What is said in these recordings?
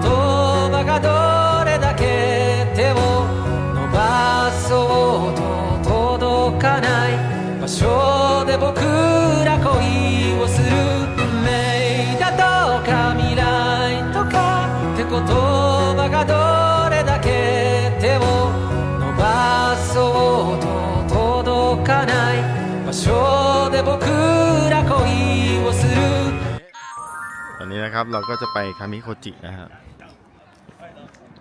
todo. นะครับ เราก็จะไปคามิโคจินะครับ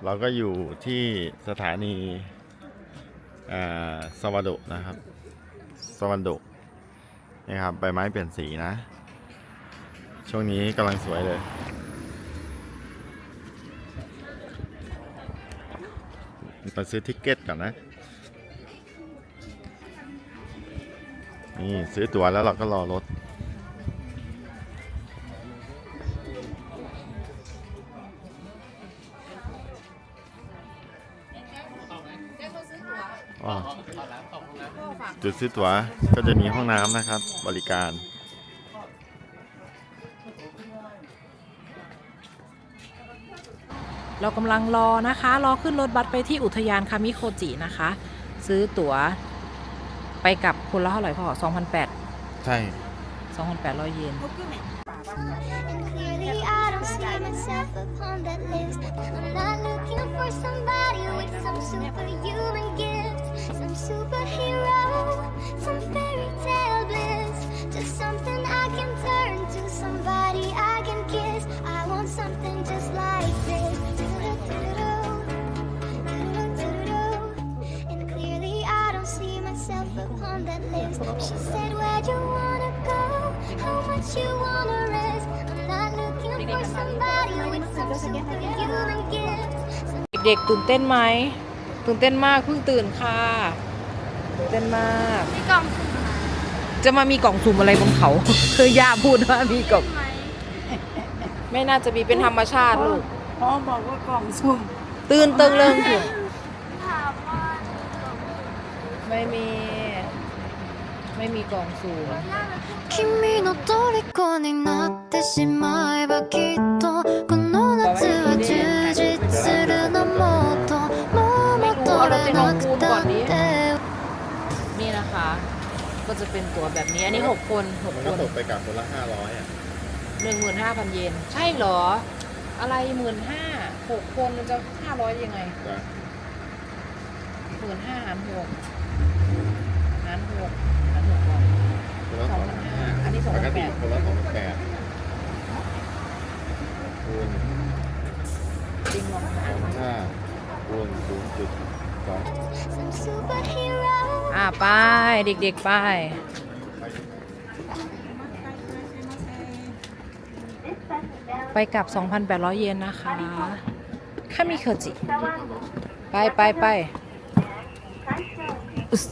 เราก็อยู่ที่สถานีสวาโดะนะครับสวาโดะนี่ครับใบไม้เปลี่ยนสีนะ ช่วงนี้กำลังสวยเลย ไปซื้อทิกเก็ตก่อนนะ นี่ ซื้อตั๋วแล้วเราก็รอรถ จุดซื้อตั๋วก็จะมีห้องน้ำนะครับ บริการ เรากำลังรอนะคะ รอขึ้นรถบัสไปที่อุทยานคามิโคจินะคะ ซื้อตั๋วไปกับคนละเท่าไหร่พ่อ2,800 ใช่ 2,800 เยน And clearly I don't see myself upon that list. I'm not looking for somebody with some superhuman gifts, some superhero, some fairy tale bliss. Just something I can turn to, somebody I can kiss. I want something just like this. And clearly I don't see myself upon that list. She said, Where'd you wanna go? How much you wanna risk? I'm not looking for somebody with some superhuman gifts. เด็กๆตื่นเต้นไหม ตื่นเต้นมากเพิ่งตื่นค่ะตื่นเต้นมาก มีกล่องสุ่ม จะมามีกล่องสุ่มอะไรบนเขา คือย่าพูดว่ามีกล่อง ไหม ไม่น่าจะมีเป็นธรรมชาติลูก พ่อบอกว่ากล่องสุ่ม ตื่นตึงเริงถึง ถามว่า ไม่มี ไม่มีกล่องสุ่ม 君の虜になってしまえばきっと ก็จะเป็นตั๋วแบบนี้ อันนี้หกคนหกมันคก็นตกไปกับคนละห้าร้อยอะหนึ่งหมื่นห้าพันเยน ใช่เหรอ อะไรหมื่นห้าหกคนมันจะห้าร้อยยังไงนะหมื่นห้าหารหกหารหกหารหกก่อน คนละสองพันห้าอันนี้ปกติ2,800คนละสองพันแปดคูณจริงลองหาสองพันห้าคูณศูนย์จุดส อ่าไปเด็กๆไป ไปกลับ 2,800 เยนนะคะค่ามิเคจิ ไปไปไปอึส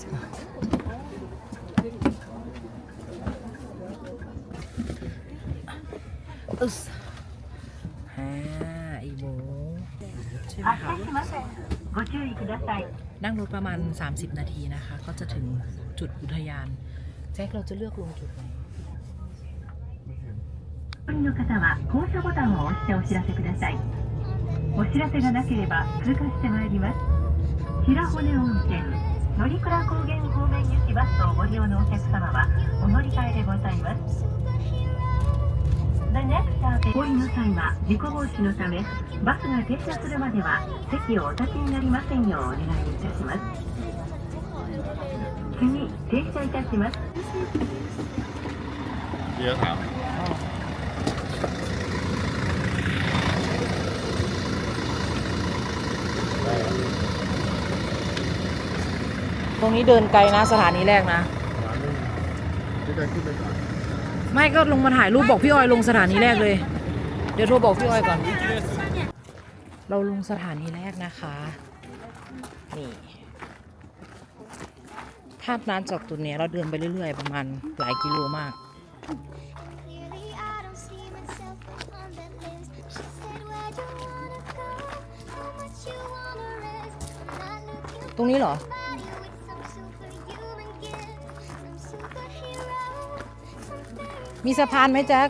อึ๊สฮ่าอีโมใช่ไหมคะ ご注意ください นั่งรถประมาณ 30 นาทีนะคะ ก็จะถึงจุดอุทยาน แจ็คเราจะเลือกลงจุดไหน お乗りの方は降車ボタンを押してお知らせくださいお知らせがなければ通過してまいります白骨温泉乗鞍高原方面行きバスをご利用のお客様はお乗り換えでございます The next stop 降りの際は事故防止のためバスが停車するまでは席をお立ちになりませんようお願いいたします次停車いたします พี่จะถามได้เหรอ ตรงนี้เดินไกลนะสถานีแรกนะ ร้านนึงพี่จะขึ้นไปก่อน ไม่ก็ลงมาถ่ายรูปบอกพี่ออยลงสถานีแรกเลย เดี๋ยวโทรบอกพี่ออยก่อน เราลงสถานีแรกนะคะ นี่ถ้าน้านจากตุนเนี้ยเราเดินไปเรื่อยๆ ประมาณหลายกิโลมากตรงนี้เหรอ มีสะพานไหมแจ็ค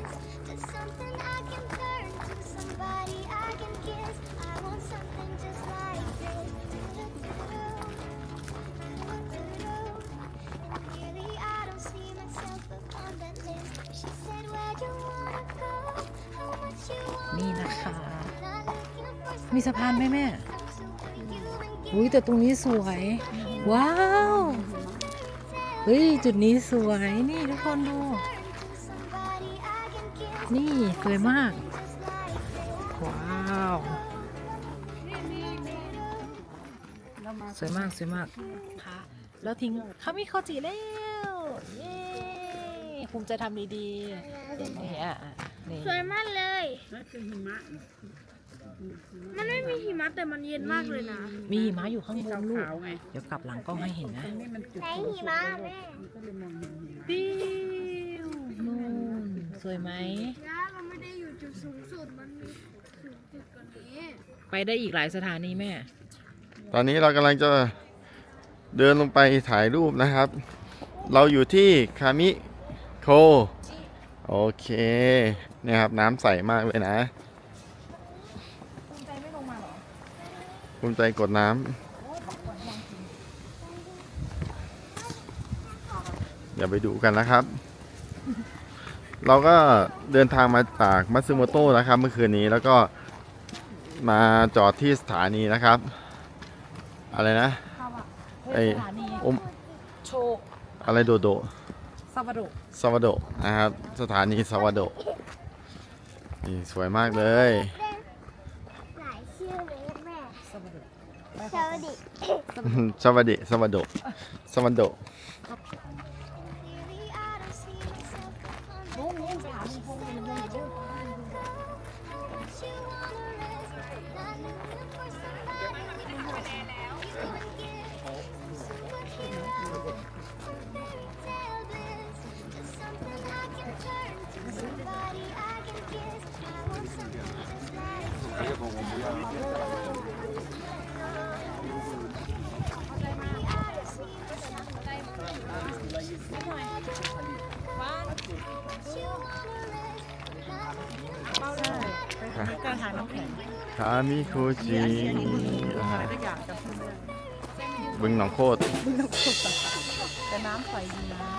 นี่นะคะ มีสะพานไหมแม่อุ้ยแต่ตรงนี้สวย ว้าว เฮ้ย จุดนี้สวย นี่ทุกคนดู นี่ สวยมาก ว้าว สวยมาก สวยมากค่ะแล้วทิ้งคามิโคจิแล้ว เย้ภูมิใจทำดีๆนี่อะอะนี่สวยมากเลย มันไม่มีหิมะแต่มันเย็นมากเลยนะ มีหิมะอยู่ข้างบนลูก เดี๋ยวกลับหลังกล้องให้เห็นนะไหนหิมะแม่ปิ้วนู่น สวยไหมย่าเราไม่ได้อยู่จุดสูงสุด มันมีสูงสุดกว่านี้ ไปได้อีกหลายสถานีแม่ ตอนนี้เรากำลังจะเดินลงไปถ่ายรูปนะครับ เราอยู่ที่คามิโค โอเคเนี่ยครับน้ำใสมากเลยนะภูมิใจไม่ลงมาหรอภูมิใจกดน้ำ เดี๋ยวไปดูกันนะครับ เราก็เดินทางมาจากมัตสึโมโตะนะครับ เมื่อคืนนี้แล้วก็มาจอดที่สถานีนะครับ อะไรนะไอ้สถานีอมโชว์อะไรโดโดซาวาโดซาวาโดนะครับ สถานีซาวาโดนี่สวยมากเลยหลายชื่อเลยแม่ซาวาโดสวัสดีสวัสดีสวัสดีสวัสดี การทานน้ำแข็งคามิโคจินะฮะบึงหนองโคตรแต่น้ำใสดีนะ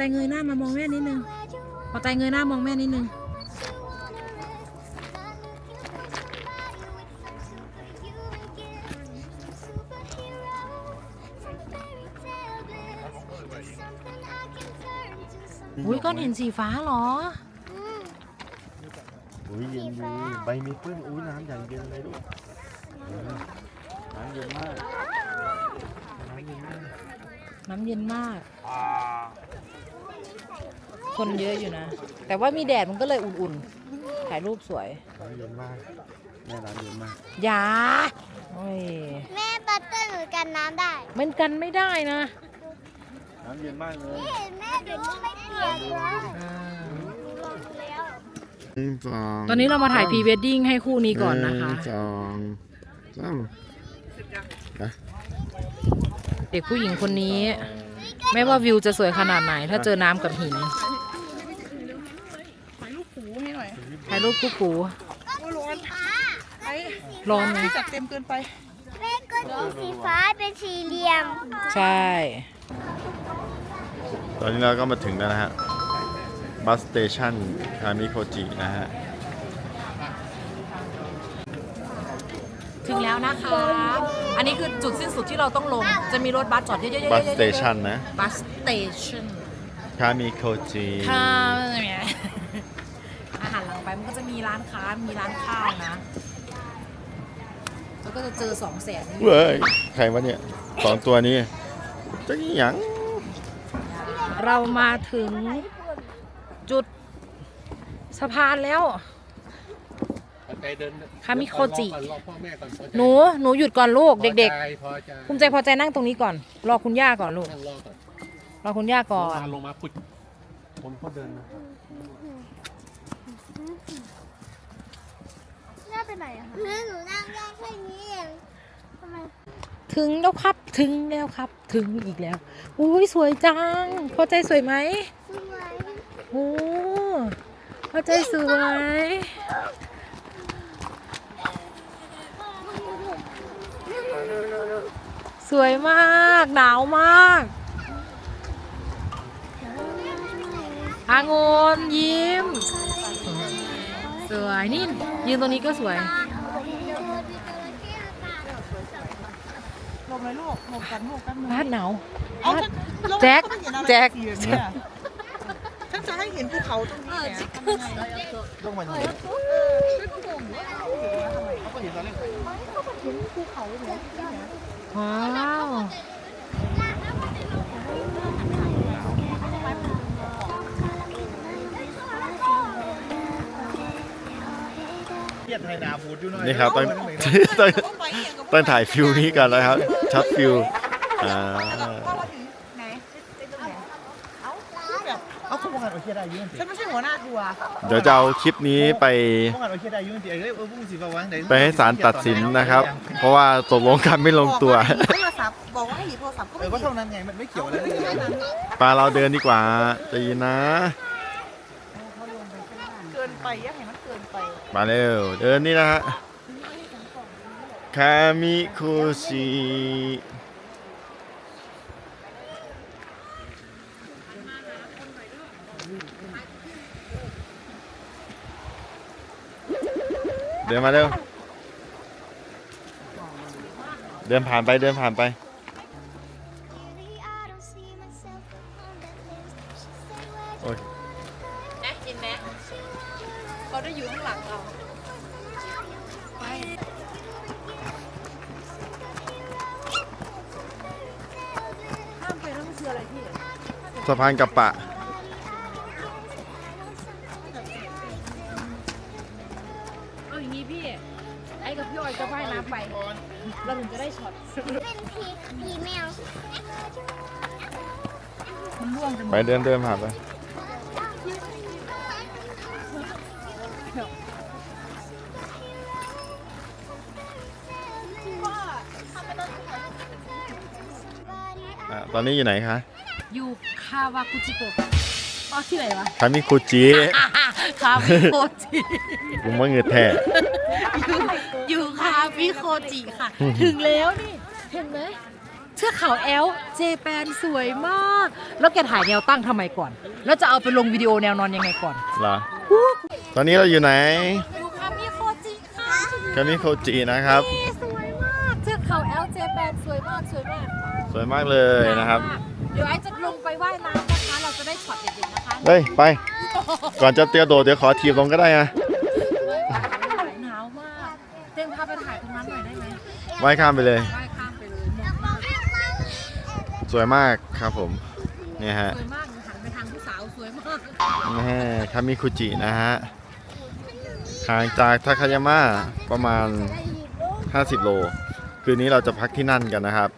ใจเงยหน้ามามองแม่นิดนึงพอใจเงยหน้ามองแม่นิดนึงอุ้ยก้อนเห็นสีฟ้าเหรออุ้ยเย็นดีใบมีปื้นอุ้ยน้ำอย่างเย็นเลยลูกน้ำเย็นมาก น้ำเย็นมาก น้ำเย็นมาก คนเยอะอยู่นะ แต่ว่ามีแดดมันก็เลยอุ่นๆ ถ่ายรูปสวยน้ำเย็นมากแม่น้ำเย็นมากอย่าโอ้ยแม่บัตเตอร์หรือกันน้ำได้มันกันไม่ได้นะน้ำเย็นมากเลยเห็นแม่เดี๋ยวไม่เปลี่ยนแล้วอ่าแล้วหนึ่งสองตอนนี้เรามาถ่ายพรีเวดดิ้งให้คู่นี้ก่อนนะคะ หงสองสามเด็กผู้หญิงคนนี้ ไม่ว่าวิวจะสวยขนาดไหน ถ้าเจอน้ำกับหิน ถ่ายรูปคู่ ปูร้อนไหมแม่ก็ดูสีฟ้าเป็นสี่เหลี่ยม ใช่ ตอนนี้เราก็มาถึงแล้วนะฮะ บัสสเตชันคามิโคจินะฮะ ถึงแล้วนะคะ อันนี้คือจุดสิ้นสุดที่เราต้องลง จะมีรถบัสจอดเยอะๆๆๆๆบัสสเตชันนะ บัสสเตชันคามิโคจิค่ะอาหารหลังไป มันก็จะมีร้านค้ามีร้านข้าวนะ แล้วก็จะเจอสองแสนเว้ยใครวะเนี่ยสองตัวนี้จะกี่หยังเรามาถึงจุดสะพานแล้วคามิโคจิรอพ่อแม่ก่อนพอใจหนูหนูหยุดก่อนลูกเด็กพอใจๆ ภูมิใจพอใจนั่งตรงนี้ก่อน รอคุณย่าก่อนลูกนั่งรอก่อนรอคุณย่าก่อนมาลงมาพุดคนเขาเดินนะแม่ไป ไหนอะคะหนูนั่งได้แค่นี้เองทำไมถึงแล้วครับถึงแล้วครับ ถึงอีกแล้วอุ้ยสวยจัง พอใจสวยไหมสวยโอ้พอใจสวยสวยมากหนาวมากอางนยิ้ม สวยนี่ยืนตรงนี้ก็สวยลงเลยลูกหมกกันหมกกันหมพาดหนาวเอาพาดแล้วแจ็คมันเห็นอะไรแจ็คสีแบบเนี้ยฉันจะให้เห็นภูเขาตรงนี้เนี่ยทำยังไงต้องมาทำไมเขาก็เห็นตอนแรกว้าวเครีย ดไทยนาพูดอยู่หน่อยนี่ครับต้องต้องต้องถ่ายฟิวนี้ก่อนนะครับช็อตฟิวอ่าเอาคือแบอาเขาบอกงานโอเคได้ยุ่งสิฉันไม่ใช่หัวหน้าทัวร์เดี๋ยวจะเอาคลิปนี้ไปบอกงานโอเคได้ยุ่งสิเอ้ยเออพุ่งสิประวังไปให้ศาลตัดสินนะครับ เพราะว่าตกลงกันไม่ลงตัวโทรศัพท์บอกว่าให้หยิบโทรศัพท์ก็เอไม่อหยิว่าบเท่านั้นไงมันไม่เกี่ยวอะไรเลยปลาเราเดินดีกว่าจเย็นนะ เกินไปยังไง มาเร็ว เดินนี่นะฮะ คามิคุชิเดินมาเร็ว เดินผ่านไป เดินผ่านไป คืออะไรพี่สะพานกับปะ เอาอย่างนี้พี่ ไอ้กับพี่ออยจะว่ายน้ำไป เราถึงจะได้ช็อต เป็นผีผีแมวไปเดินเดินผ่านไป ตอนนี้อยู่ไหนคะ อยู่คาวากุจิโกะอ๋อที่ไหนวะคามิคุจิคามิโคจิลุงว่าเงือแท้ อยู่อยู่คามิโคจิค่ะ ถึงแล้วนี่ เห็นไหมเทือกเขาแอลเจแปนสวยมาก แล้วแกถ่ายแนวตั้งทำไมก่อน แล้วจะเอาไปลงวิดีโอแนวนอนยังไงก่อนเหรอ ตอนนี้เราอยู่ไหน อยู่คามิโคจิค่ะคามิคุจินะครับ สวยมาก เทือกเขาแอลเจแปนสวยมากสวยมาก สวยมากเลยนะครับ เดี๋ยวไอ้จะลงไปว่ายน้ำนะคะ เราจะได้ช็อตเด็ดๆนะคะเฮ้ย ไป ก่อนจะเตียโดดเดี๋ยวขอทีบลงก็ได้นะหนาวมากเต้งพาไปถ่ายตรงนั้นหน่อยได้ไหมว่ายข้ามไปเลย ว่ายข้ามไปเลยหมดมากสวยมากครับผมเนี่ยฮะสวยมากหันไปทางผู้สาวสวยมากนี่ฮะคามิคุจินะฮะห่างจากทาคายาม่าประมาณ 50 โล คืนนี้เราจะพักที่นั่นกันนะครับ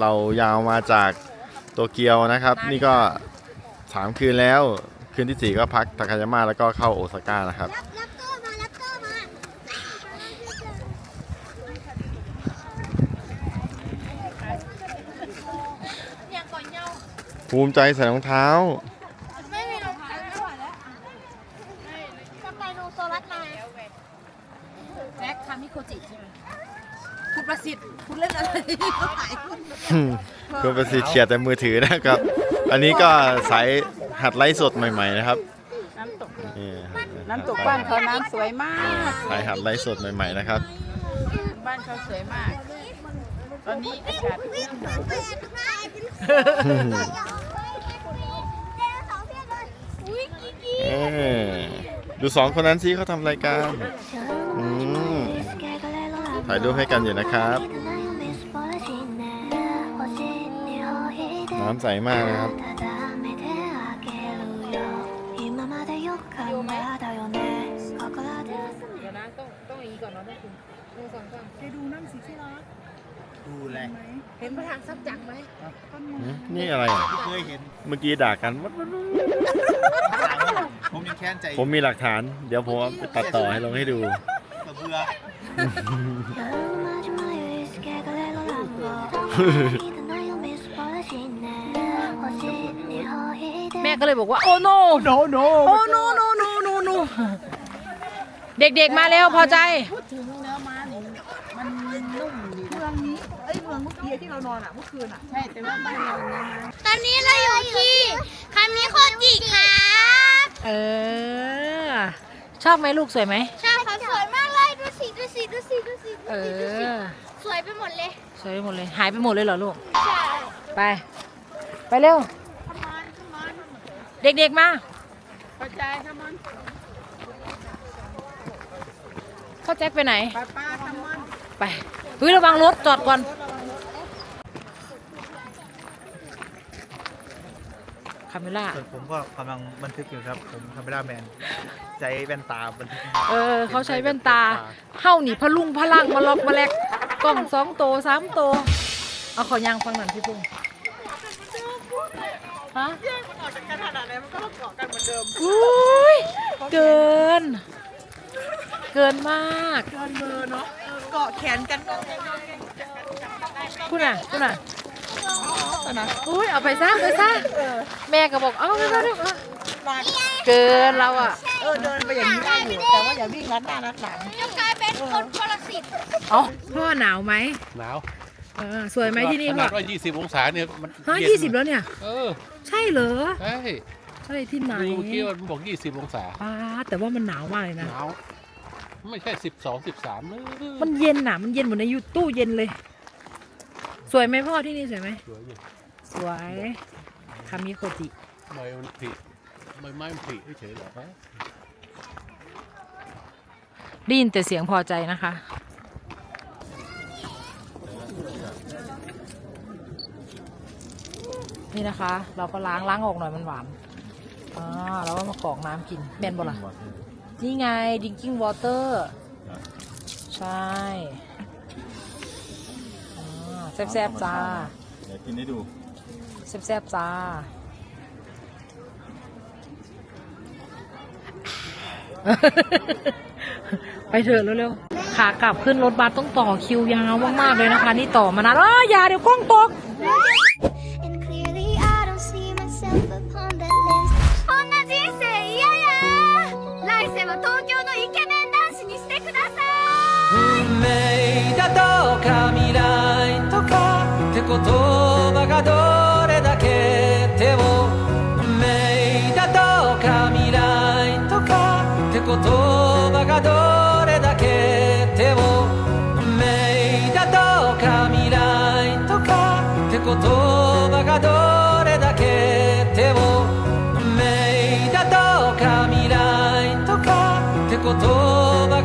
เรายาวมาจากโตเกียวนะครับ นี่ก็ 3 คืนแล้ว คืนที่ 4 ก็พักทาคายาม่าแล้วก็เข้าโอซาก้านะครับรับโต้มารับโต้มาภูมิใจใส่รองเท้า ไม่มีรองเท้าไม่ไหวแล้วจะไปดูโซลัสมาแจ็คคามิโคจิใช่ไหม คุณประสิทธิ์คุณเล่นอะไรถ่ายคุณคุณประสิทธิ์เฉียดแต่มือถือนะครับ อันนี้ก็สายหัดไลฟ์สดใหม่ ๆ นะครับน้ำตกนี่น้ำตกบ้านเขาน้ำสวยมาก สายหัดไลฟ์สดใหม่ ๆ นะครับ บ้านเขาสวยมาก ตอนนี้อากาศวิ่งเปิดเปิดมาเป็นเดนเสาร์เพียบเลยอุ้ยกิ๊กกิ๊กเออดูสองคนนั้นสิเขาทำรายการอืม ถ่ายรูปให้กันอยู่นะครับ น้ำใสมากนะครับเอเคนี่นพระทางซับจักไหมนี่อะไรอะเคยเห็นเมื่อกี้ด่ากัน ผมยังแค้นใจผมมีหลักฐาน เดี๋ยวผมไปตัดต่อให้ลงให้ดู แม่ก็เลยบอกว่า โอ้ no no no โอ้ no no no no no เด็กๆมาแล้วพอใจถึงเนื้อม้านี่มันนุ่มดีเมืองนี้เอ้ยเมืองเมื่อกี้ที่เรานอนอะเมื่อคืนอะ ใช่แต่ว่าบ้านเราเนื้อม้าตอนนี้เราอยู่ที่คามิโคจิครับเออ ชอบไหมลูกสวยไหมใช่ครับสวยมากเลย ดูสิดูสิดูสิดูสิเอดูสิอสวยไปหมดเลยสวยไปหมดเลย หายไปหมดเลยเหรอลูก ใช่ไป ไปเร็วเด็กๆมาเข้าใจทำมันพ่อแจ็คไปไหน ป้าป้าทำมันไปเฮ้ยระวังรถจอดก่อน คาเมล่า ส่วนผมก็กำลังบันทึกอยู่ครับ ผมคาเมราแมน ใจแว่นตาบันทึกเออเขาใช้แว่นตาเฮ้านี่พะลุงพะลังมาล็อกมาแลกกล่องสองโตสามโต เอาขอยางฟังหน่อยพี่พุ่งฮะมันออกจากกันขนาดไหนมันก็ต้องเกาะกันเหมือนเดิมอุ้ยเกิน เกินมากเกินมือเนาะเออเกาะแขนกันคุณอะคุณอะเอานะอุ้ยเอาไปซะไปซะแม่ก็บอกเอาไปซะลูกเอามาเกินเราอะ เออเดินไปอย่างนี้ได้อยู่แต่ว่าอย่าวิ่งรัดหน้ารัดหลังจะกลายเป็นคนคนละสิทธิ์เอาพ่อหนาวไหมหนาวเออสวยไหมที่นี่ขพ่อนาดว่า 20 องศาเนี่ยมันฮะเนยี่สิบแล้วเนี่ย เออใช่เหรอใช่ใช่ที่ไหนดูเมื่อกี้มันบอก 20 องศาป้าดแต่ว่ามันหนาวมากเลยหนะ นาวไม่ใช่ 12 13เลยมันเย็นน่ะ มันเย็นเหมือนในยูตู้เย็นเลย สวยไหมพ่อที่นี่สวยไหมสวยอยู่สวยคามิโคจิ ใบมันผลิใบไม้มันผลิเฉยๆเหรอฮะ ได้ยินแต่เสียงพอใจนะคะ นี่นะคะ เราก็ล้างล้างออกหน่อยมันหวานอ่าแล้วก็มากรอกน้ำกินแมนบ่ล่ะนี่ไง drinking water ใช่อ่าแซ่บๆจ้า เดี๋ยวกินให้ดูแซ่บๆจ้า ไปเถอะเร็วๆขากลับขึ้นรถบัสต้องต่อคิวยาวมากๆเลยนะคะ นี่ต่อมานานอ้าวอย่าเดี๋ยวกล้องตก And clearly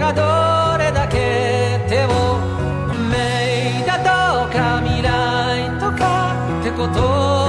がどれだけ手を運命だとか未来とかって言葉